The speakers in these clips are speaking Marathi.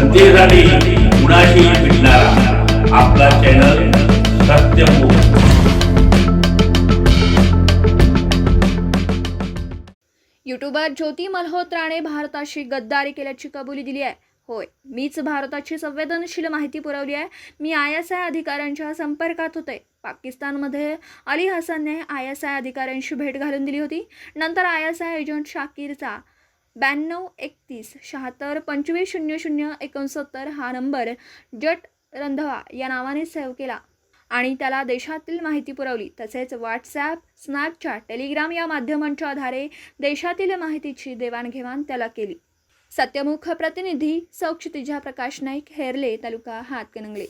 जनतेसाठी कुणाशी भेटणारा. आपला चॅनल सत्यमुख युट्यूबर ज्योती मल्होत्राने भारताशी गद्दारी केल्याची कबुली दिली आहे. होय मीच भारताची संवेदनशील माहिती पुरवली आहे. मी आय एस आय अधिकाऱ्यांच्या संपर्कात होते. पाकिस्तानमध्ये अली हसनने आय एस आय अधिकाऱ्यांशी भेट घालून दिली होती. नंतर आय एस आय एजंट शाकीरचा ब्याण्णव एकतीस शहात्तर पंचवीस शून्य शून्य एकोणसत्तर हा नंबर जट रंधवा या नावाने सेव्ह केला. आणि त्याला देशातील माहिती पुरवली. तसेच व्हॉट्सॲप स्नॅपचॅट टेलिग्राम या माध्यमांच्या आधारे देशातील माहितीची देवाणघेवाण त्याला केली. सत्यमुख प्रतिनिधी सौक्षितिजा प्रकाश नाईक हेरले तालुका हातकणंगले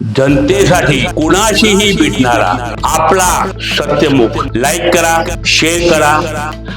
जनतेसाठी कुणाशीही भेटणारा आपला सत्यमुख. लाईक करा शेअर करा